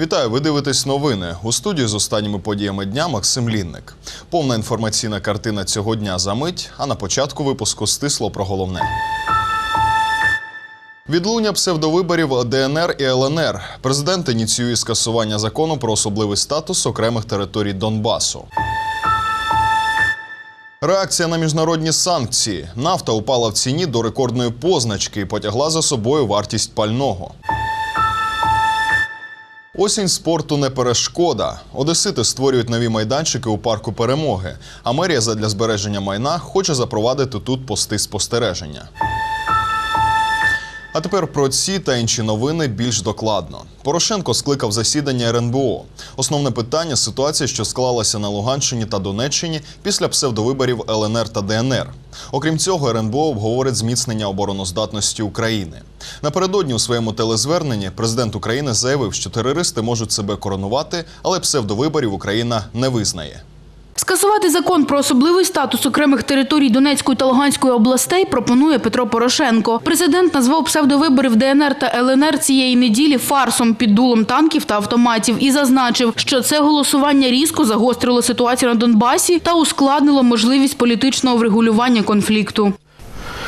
Вітаю, ви дивитесь новини. У студії з останніми подіями дня Максим Лінник. Повна інформаційна картина цього дня за мить, а на початку випуску стисло про головне. Відлуння псевдовиборів ДНР і ЛНР. Президент ініціює скасування закону про особливий статус окремих територій Донбасу. Реакція на міжнародні санкції. Нафта упала в ціні до рекордної позначки і потягла за собою вартість пального. Осінь спорту не перешкода. Одесити створюють нові майданчики у парку перемоги. А мерія задля збереження майна хоче запровадити тут пости спостереження. А тепер про ці та інші новини більш докладно. Порошенко скликав засідання РНБО. Основне питання ситуація, що склалася на Луганщині та Донеччині після псевдовиборів ЛНР та ДНР. Окрім цього, РНБО обговорить зміцнення обороноздатності України. Напередодні у своєму телезверненні президент України заявив, що терористи можуть себе коронувати, але псевдовиборів Україна не визнає. Скасувати закон про особливий статус окремих територій Донецької та Луганської областей пропонує Петро Порошенко. Президент назвав псевдовиборів ДНР та ЛНР цієї неділі фарсом під дулом танків та автоматів і зазначив, що це голосування різко загострило ситуацію на Донбасі та ускладнило можливість політичного врегулювання конфлікту.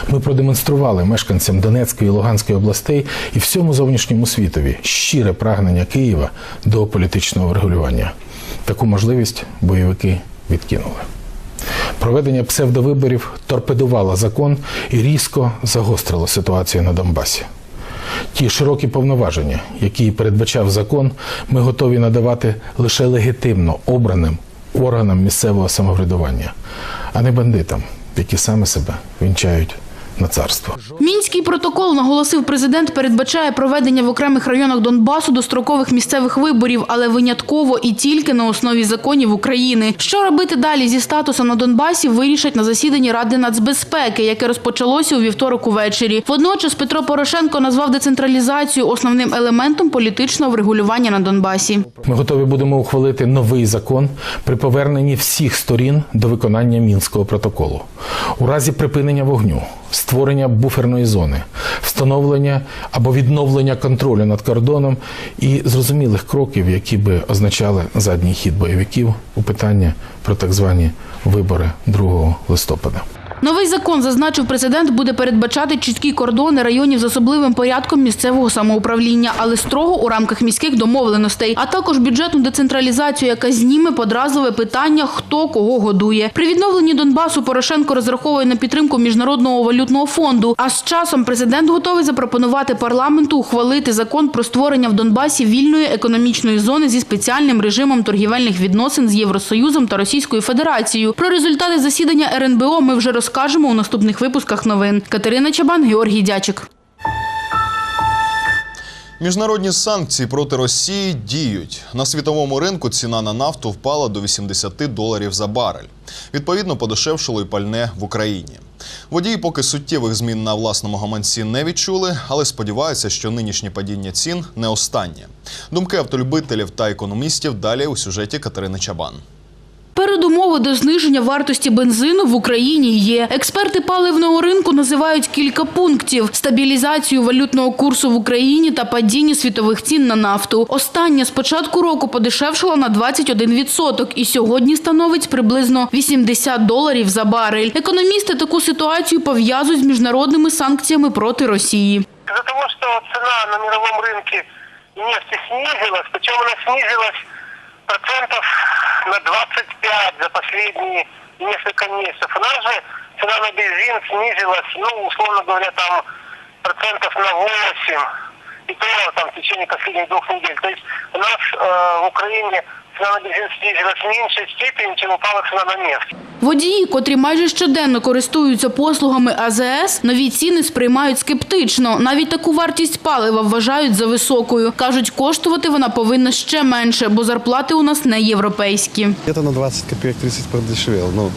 Ми продемонстрували мешканцям Донецької і Луганської областей і всьому зовнішньому світові щире прагнення Києва до політичного врегулювання. Таку можливість бойовики відкинули. Проведення псевдовиборів торпедувало закон і різко загострило ситуацію на Донбасі. Ті широкі повноваження, які передбачав закон, ми готові надавати лише легітимно обраним органам місцевого самоврядування, а не бандитам, які саме себе вінчають на царство. Мінський протокол, наголосив президент, передбачає проведення в окремих районах Донбасу дострокових місцевих виборів, але винятково і тільки на основі законів України. Що робити далі зі статусом на Донбасі, вирішать на засіданні Ради нацбезпеки, яке розпочалося у вівторок увечері. Водночас Петро Порошенко назвав децентралізацію основним елементом політичного врегулювання на Донбасі. Ми готові будемо ухвалити новий закон при поверненні всіх сторін до виконання мінського протоколу. У разі припинення вогню, створення буферної зони, встановлення або відновлення контролю над кордоном і зрозумілих кроків, які би означали задній хід бойовиків у питання про так звані вибори 2 листопада. Новий закон, зазначив президент, буде передбачати чіткі кордони районів з особливим порядком місцевого самоуправління, але строго у рамках міських домовленостей, а також бюджетну децентралізацію, яка зніме подразливе питання, хто кого годує. При відновленні Донбасу Порошенко розраховує на підтримку міжнародного валютного фонду. А з часом президент готовий запропонувати парламенту ухвалити закон про створення в Донбасі вільної економічної зони зі спеціальним режимом торгівельних відносин з Євросоюзом та Російською Федерацією. Про результати засідання РНБО ми вже розкажемо у наступних випусках новин. Катерина Чабан, Георгій Дячик. Міжнародні санкції проти Росії діють. На світовому ринку ціна на нафту впала до 80 доларів за барель. Відповідно, подешевшило й пальне в Україні. Водії поки суттєвих змін на власному гаманці не відчули, але сподіваються, що нинішнє падіння цін не останнє. Думки автолюбителів та економістів далі у сюжеті Катерини Чабан. Передумови до зниження вартості бензину в Україні є. Експерти паливного ринку називають кілька пунктів: стабілізацію валютного курсу в Україні та падіння світових цін на нафту. Остання з початку року подешевшила на 21% і сьогодні становить приблизно 80 доларів за барель. Економісти таку ситуацію пов'язують з міжнародними санкціями проти Росії. Из-за того, что цена на мировом рынке нефти снизилась, причем она снизилась процентов на 25 за последние несколько месяцев. У нас же цена на бензин снизилась, ну, условно говоря, там процентов на 8. И то там в течение последних двух недель. То есть у нас э, в Украине цена на бензин снизилась в меньшей степени, чем упала цена на нефть. Водії, котрі майже щоденно користуються послугами АЗС, нові ціни сприймають скептично. Навіть таку вартість палива вважають за високою. Кажуть, коштувати вона повинна ще менше, бо зарплати у нас не європейські. Где-то на 20 копеек 30 продешевел. Ну,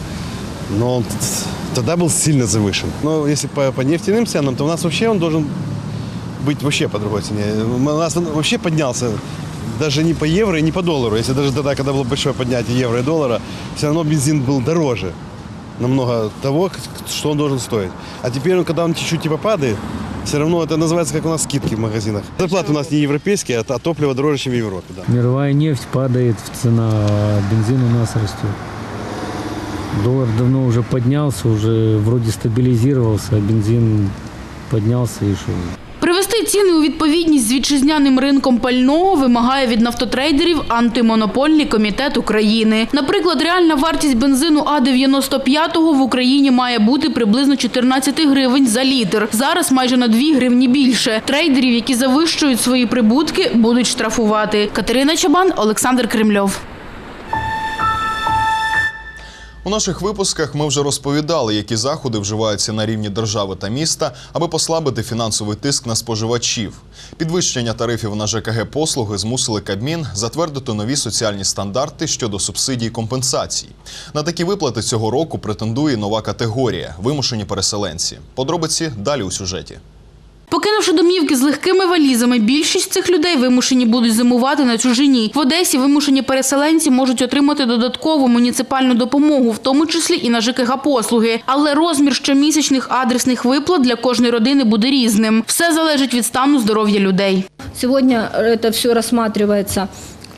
но он т- тогда был сильно завышен. Но если по, по нефтяным ценам, то у нас вообще он должен быть вообще по другой цене. У нас он вообще поднялся даже не по евро и не по доллару. Если даже тогда, когда было большое поднятие евро и доллара, все равно бензин был дороже намного того, что он должен стоить. А теперь, когда он чуть-чуть типа падает, все равно это называется, как у нас скидки в магазинах. Зарплаты у нас не европейские, а, а топливо дороже, чем в Европе. Да. Мировая нефть падает в цена, а бензин у нас растет. Доллар давно уже поднялся, уже вроде стабилизировался, а бензин поднялся и что? Привести ціни у відповідність з вітчизняним ринком пального вимагає від нафтотрейдерів антимонопольний комітет України. Наприклад, реальна вартість бензину А95 в Україні має бути приблизно 14 гривень за літр. Зараз майже на 2 гривні більше. Трейдерів, які завищують свої прибутки, будуть штрафувати. Катерина Чабан, Олександр Кремльов. У наших випусках ми вже розповідали, які заходи вживаються на рівні держави та міста, аби послабити фінансовий тиск на споживачів. Підвищення тарифів на ЖКГ послуги змусили Кабмін затвердити нові соціальні стандарти щодо субсидій компенсацій. На такі виплати цього року претендує нова категорія вимушені переселенці. Подробиці далі у сюжеті. Покинувши домівки з легкими валізами, більшість цих людей вимушені будуть зимувати на чужині. В Одесі вимушені переселенці можуть отримати додаткову муніципальну допомогу, в тому числі і на ЖКГ послуги. Але розмір щомісячних адресних виплат для кожної родини буде різним. Все залежить від стану здоров'я людей. Сьогодні це все рассматривается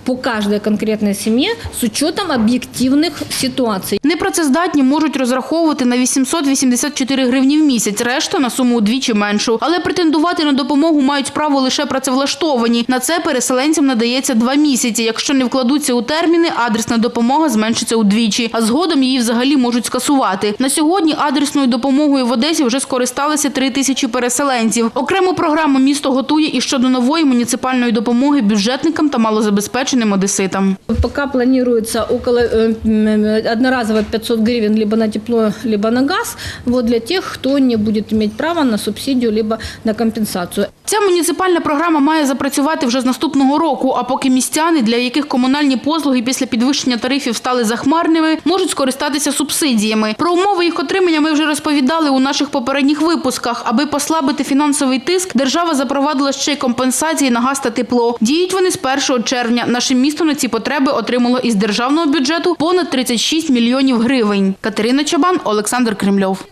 по каждой конкретной семье с учетом объективных ситуаций. Непрацездатні можуть розраховувати на 884 гривні в місяць, решта на суму удвічі меншу. Але претендувати на допомогу мають право лише працевлаштовані. На це переселенцям надається два місяці. Якщо не вкладуться у терміни, адресна допомога зменшиться удвічі, а згодом її взагалі можуть скасувати. На сьогодні адресною допомогою в Одесі вже скористалися три тисячі переселенців. Окрему програму місто готує і щодо нової муніципальної допомоги бюджетникам та малозабезпеченим одеситам. Пока планируется около э, одноразово 500 гривен либо на тепло, либо на газ, вот для тех, кто не будет иметь права на субсидию либо на компенсацию. Ця муніципальна програма має запрацювати вже з наступного року. А поки містяни, для яких комунальні послуги після підвищення тарифів стали захмарними, можуть скористатися субсидіями. Про умови їх отримання ми вже розповідали у наших попередніх випусках. Аби послабити фінансовий тиск, держава запровадила ще й компенсації на газ та тепло. Діють вони з 1 червня. Наше місто на ці потреби отримало із державного бюджету понад 36 мільйонів гривень. Катерина Чабан, Олександр Кремльов.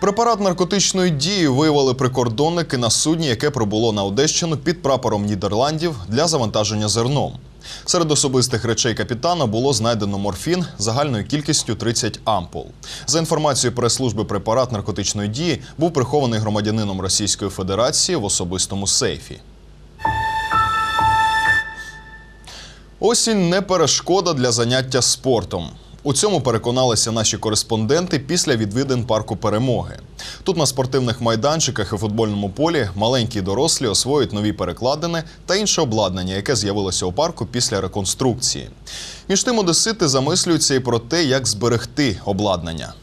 Препарат наркотичної дії виявили прикордонники на судні, яке прибуло на Одещину під прапором Нідерландів для завантаження зерном. Серед особистих речей капітана було знайдено морфін загальною кількістю 30 ампул. За інформацією прес-служби, препарат наркотичної дії був прихований громадянином Російської Федерації в особистому сейфі. Осінь не перешкода для заняття спортом. У цьому переконалися наші кореспонденти після відвідин парку перемоги. Тут на спортивних майданчиках і футбольному полі маленькі дорослі освоюють нові перекладини та інше обладнання, яке з'явилося у парку після реконструкції. Між тим, одесити замислюються і про те, як зберегти обладнання.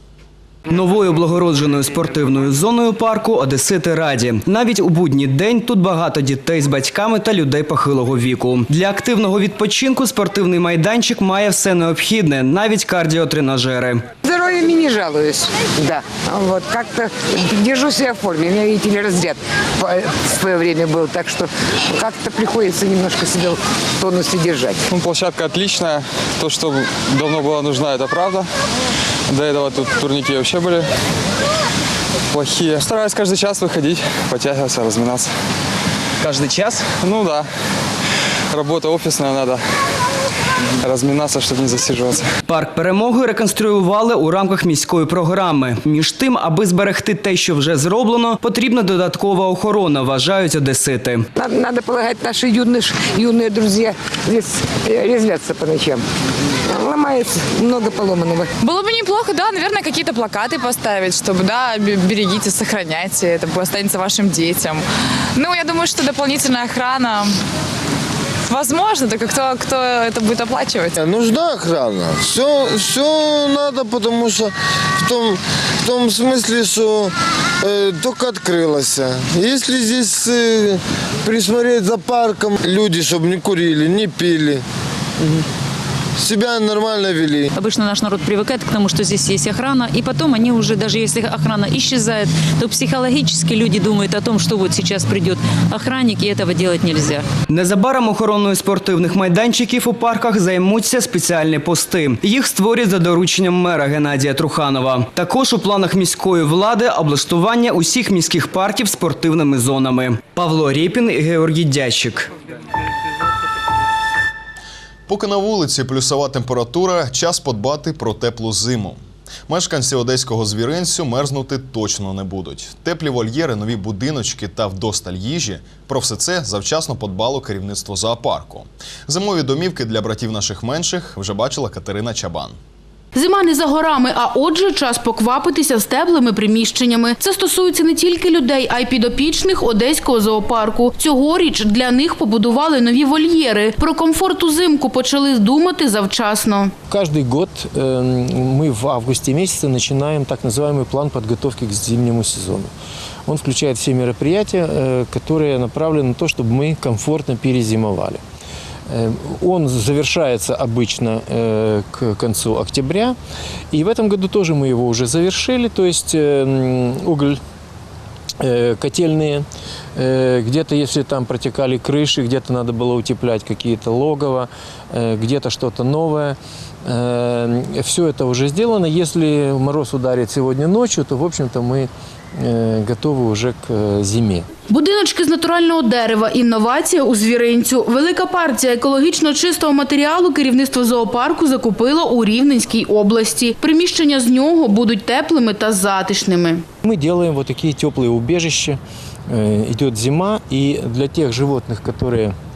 Новою благородженою спортивною зоною парку Одесити раді. Навіть у будній день тут багато дітей з батьками та людей похилого віку. Для активного відпочинку спортивний майданчик має все необхідне, навіть кардіотренажери. Здоровьями не жалуюсь, да. Вот как-то держу себя в форме. У меня, видите ли, разряд по- в свое время был, так что как-то приходится немножко себя в тонусе держать. Ну, площадка отличная. То, что давно была нужна, это правда. До этого тут турники вообще были плохие. Стараюсь каждый час выходить, подтягиваться, разминаться. Каждый час Ну да, работа офисная, надо разминаться, чтобы не засиживаться. парк перемоги реконструювали у рамках міської програми. Між тим, аби зберегти те, що вже зроблено, потрібна додаткова охорона, вважають одесити. Надо, надо полагать, наши юные, юные друзья здесь э, резвятся по ночам. Ломается, много поломанного. Было бы неплохо, да, наверное, какие-то плакаты поставить, чтобы, да, берегите, сохраняйте, это останется вашим детям. Ну, я думаю, что дополнительная охрана Возможно, только кто, кто это будет оплачивать? Нужна охрана. Все, все надо, потому что в том, в том смысле, что э, только открылось. Если здесь э, присмотреть за парком, люди, чтобы не курили, не пили. себя нормально вели. Обычно наш народ привыкает к тому, что здесь есть охрана, и потом они уже, даже если охрана исчезает, то психологически люди думают о том, что вот сейчас придет охранник, и этого делать нельзя. Незабаром охороною спортивних майданчиків у парках займуться спеціальні пости. Їх створять за дорученням мера Геннадія Труханова. Також у планах міської влади облаштування усіх міських парків спортивними зонами. Павло Рєпін і Георгій Дячик. Поки на вулиці плюсова температура, час подбати про теплу зиму. Мешканці одеського звіринцю мерзнути точно не будуть. Теплі вольєри, нові будиночки та вдосталь їжі. Про все це завчасно подбало керівництво зоопарку. Зимові домівки для братів наших менших вже бачила Катерина Чабан. Зима не за горами, а отже, час поквапитися з теплими приміщеннями. Це стосується не тільки людей, а й підопічних одеського зоопарку. Цьогоріч для них побудували нові вольєри. Про комфорт узимку почали думати завчасно. Каждый год э, мы в августе месяце начинаем так называемый план подготовки к зимнему сезону. Он включает все мероприятия, э, которые направлены на то, чтобы мы комфортно перезимовали. Э, Он завершается обычно э, к концу октября. И в этом году тоже мы его уже завершили. То есть э, уголь котельные, где-то, если там протекали крыши, где-то надо было утеплять какие-то логово, где-то что-то новое. Все это уже сделано. Если мороз ударит сегодня ночью, то, в общем-то, мы э, готовы уже к э, зиме. Будиночки з натурального дерева – інновація у звіринцю. Велика партія екологічно чистого матеріалу керівництво зоопарку закупило у Рівненській області. Приміщення з нього будуть теплими та затишними. Мы делаем вот такие теплые убежища. Э, Идет зима, и для тех животных, которые э,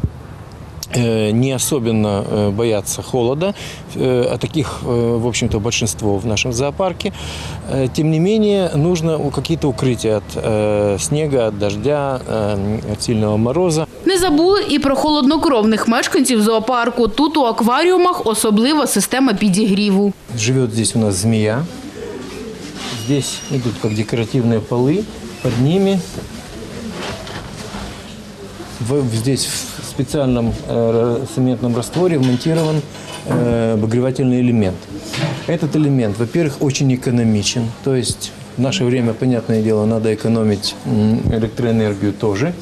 не особенно э, боятся холода, э, а таких, э, в общем-то, большинство в нашем зоопарке, э, тем не менее, нужно у- какие-то укрытия от э, снега, от дождя, э, от сильного мороза. Не забули і про холоднокровних мешканців зоопарку. Тут у акваріумах особлива система підігріву. Живет здесь у нас змея. Здесь идут как декоративные полы. Под ними в- здесь в специальном э, цементном растворе вмонтирован э, обогревательный элемент. Этот элемент, во-первых, очень экономичен. То есть в наше время, понятное дело, надо экономить м, электроэнергию тоже.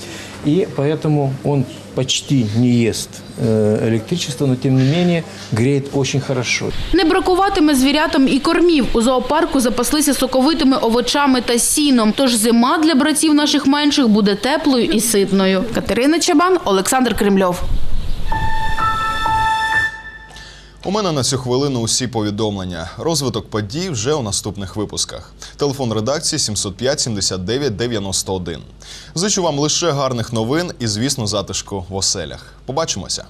И поэтому он почти не ест э, электричество, но тем не менее греет очень хорошо. Не бракуватиме звірятам і кормів. У зоопарку запаслися соковитими овочами та сіном. Тож зима для братів наших менших буде теплою і ситною. Катерина Чабан, Олександр Кремльов. У мене на цю хвилину усі повідомлення. Розвиток подій вже у наступних випусках. Телефон редакції 705 79 91. Зичу вам лише гарних новин і, звісно, затишку в оселях. Побачимося.